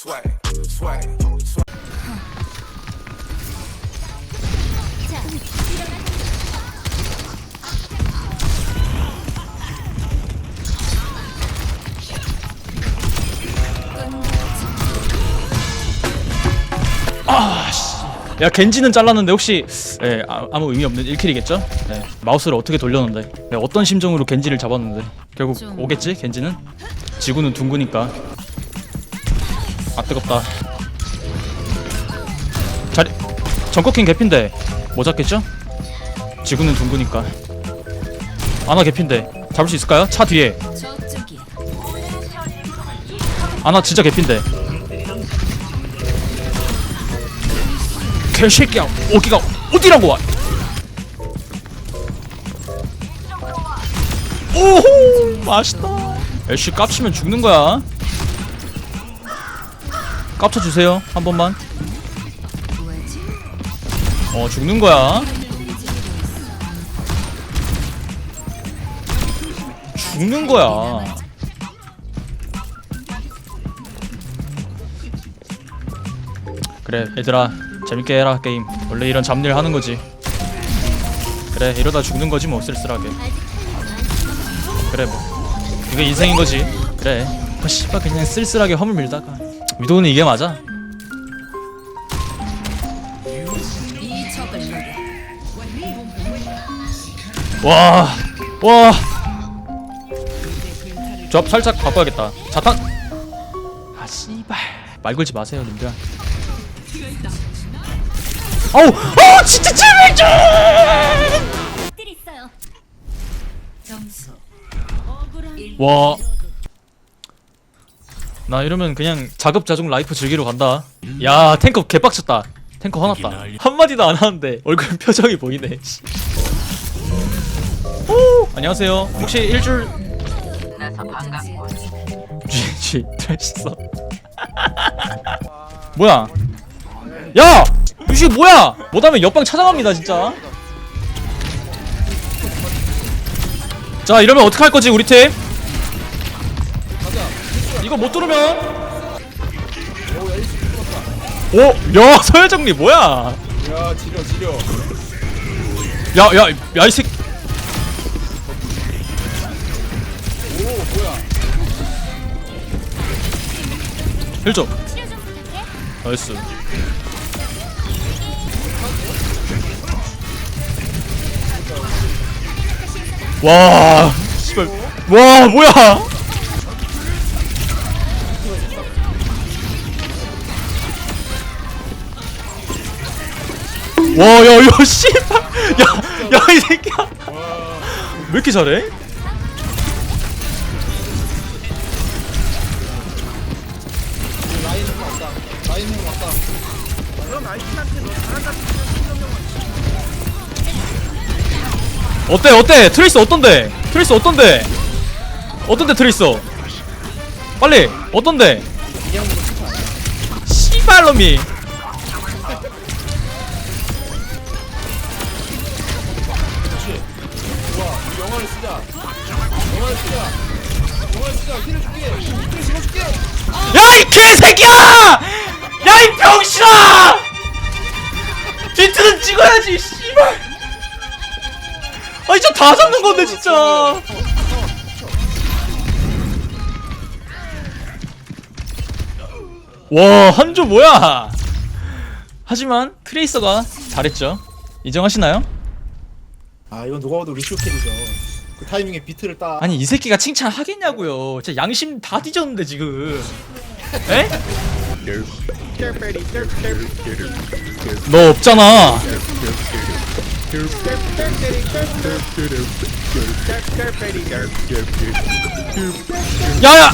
swag, swag, swag. 야 겐지는 잘랐는데 혹시 예, 아, 아무 의미 없는 1킬이겠죠? 네, 마우스를 어떻게 돌렸는데 네, 어떤 심정으로 겐지를 잡았는데 결국 좀- 오겠지 겐지는? 지구는 둥그니까 아 뜨겁다 자리 정커킹 개핀데 뭐 잡겠죠? 지구는 둥그니까 아나 개핀데 잡을 수 있을까요? 차 뒤에. 아나 진짜 개핀데 개새끼야 어디가 어디라고 와 오호 맛있다 애쉬 깝치면 죽는 거야 깝쳐 주세요 한 번만? 어 죽는 거야. 죽는 거야. 그래 얘들아 재밌게 해라 게임. 원래 이런 잡일 하는 거지. 그래 이러다 죽는 거지 뭐 쓸쓸하게. 그래 뭐. 이거 인생인 거지. 그래. 뭐 씨발 그냥 쓸쓸하게 허물 밀다가 위도우는 이게 맞아. 와, 와. 조합 살짝 바꿔야겠다. 자탄. 아 씨발. 말 걸지 마세요, 님들. 어우, 어, 진짜 제발 좀. 와. 나 이러면 그냥 자급자족 라이프 즐기러 간다. 야, 탱커 개빡쳤다. 탱커 화났다. 한 마디도 안 하는데 얼굴 표정이 보이네. 씨. 오, 안녕하세요. 혹시 일줄 GG 트레시서 뭐야 야! 유시 뭐야 못하면 옆방 찾아갑니다 진짜 자 이러면 어떡할 거지 우리 팀 이거 못 들으면. 오! 야 서열정리 뭐야? 야 지려 지려. 야 야 야 이 새끼. 오 뭐야 힐좀 나이스. 와 씨발. 와 뭐야 와야 이거 씨발. 야야 이 새끼야. 왜 이렇게 잘해? 어때 어때? 트레이스 어떤데? 트레이스 어떤데? 어떤데 트레이스 빨리 어떤데? 씨발놈이 야 이 개새끼야! 야 이 병신아! 비트는 찍어야지 씨발! 아 진짜 다 잡는 건데 진짜. 와 한조 뭐야? 하지만 트레이서가 잘했죠. 인정하시나요? 아 이건 누가 봐도 루시오 킬이죠 그 타이밍에 비트를 딱. 아니 이 새끼가 칭찬하겠냐고요. 진짜 양심 다 뒤졌는데 지금. 에? 너 없잖아. 야야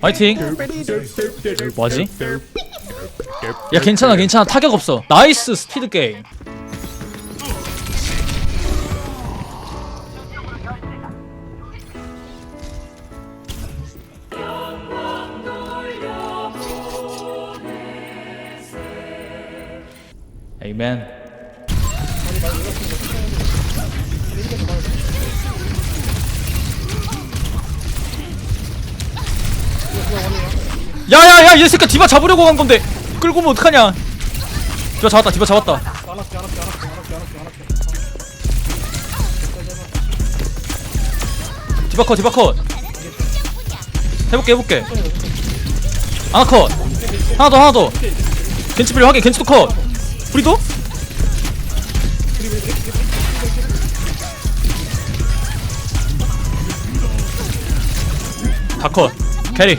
화이팅. 뭐지? 야 괜찮아 괜찮아. 타격 없어. 나이스 스피드 게임. 에 야야야 얘 새끼 디바 잡으려고 간 건데. 끌고 오면 어떡하냐. 디바 잡았다 디바 잡았다. 디바 컷 디바 컷. 해볼게 해볼게. 하나 컷. 하나 더 하나 더. 겐치필 확인 겐치도 컷. 우리도? 다 컷. 캐리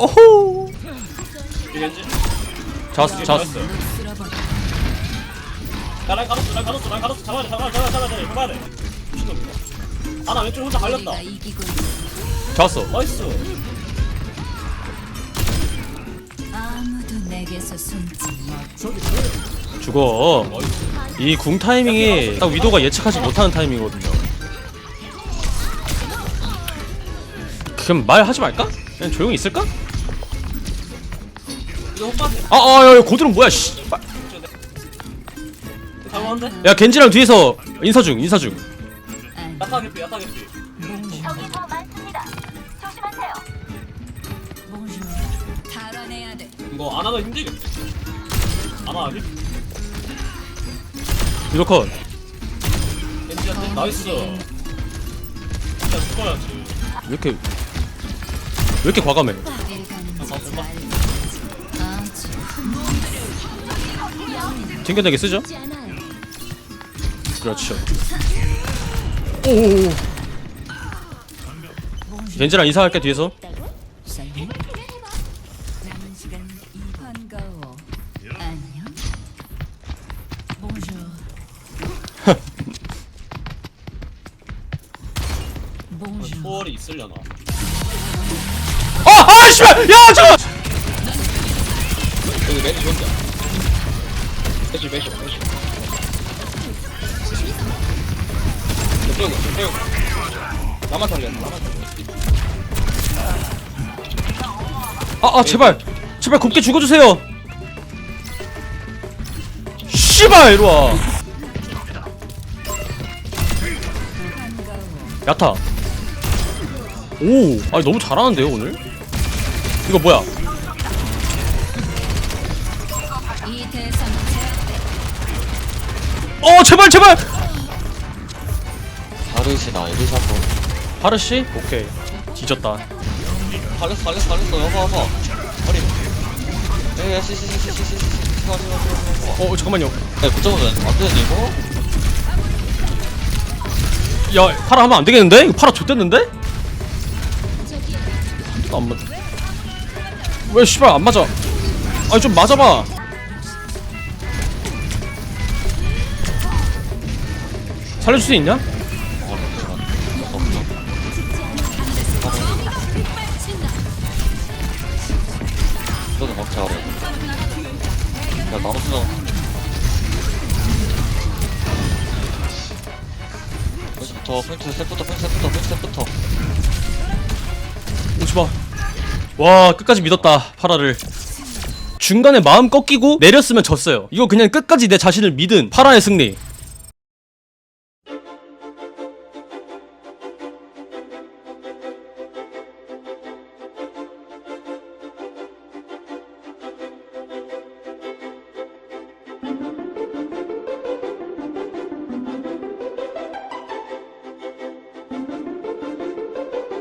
오호 이랬지? 잡았어 쓸어버려. 나랑 가뒀어 난 가뒀어 난 가뒀어 잡아야 돼 잡아야 돼 잡아야 돼 잡아야 돼 미친놈이다 아나 왼쪽 혼자 갈렸다 우리가 이기고 있어. 잡았어 나이스 아무도 내게서 숨지 못. 죽어 이 궁 타이밍이 딱 위도가 예측하지 못하는 타이밍이거든요 그럼 말하지 말까? 그냥 조용히 있을까? 아아 야 고드름 뭐야 씨. 잘못한데? 야 겐지랑 뒤에서 인사 중 인사 중 돼. 이거 안 하면 힘들겠지 안 하기? 위도 컷 겐지한테 나이스 진짜 죽어야지 왜 이렇게 왜 이렇게 과감해 봐. 튕겨내게 쓰죠. 그렇죠 오오오 겐지랑 인사할게 뒤에서 쌀리? 남은 시간 이 반가워. 안녕. 봉주. 봉주. 초월이 있으려나 아 아 씨발 야 잠깐 여기 매지 혼자 매지 빼고 빼고. 나만 살려 나만 살려 아 아 제발. 제발 곱게 죽어주세요. 씨발 이리와. 야타. 오 아니 너무 잘하는데요 오늘? 이거 뭐야 어 제발 제발! 바르시 나 에리샤폰 파르시? 오케이. 뒤졌다. 살렸어 살렸어 살렸어. 여봐 여봐 허리. 에이 시시시시시시시 허리 허리 허리 허리 어 잠깐만요. 네 붙잡으면 안 되는데 이거? 야 파라 하면 안 되겠는데? 이거 파라 좆됐는데? 안 맞. 왜 씨발 안 맞아? 아니 좀 맞아봐. 살려줄 수 있냐? 어 잠깐만 없어 이거는 먹자 그래 야 나로스나 포인트부터 포인트 셋부터 포인트 셋부터 포인트 셋부터 오지 마. 와 끝까지 믿었다 파라를. 중간에 마음 꺾이고 내렸으면 졌어요. 이거 그냥 끝까지 내 자신을 믿은 파라의 승리.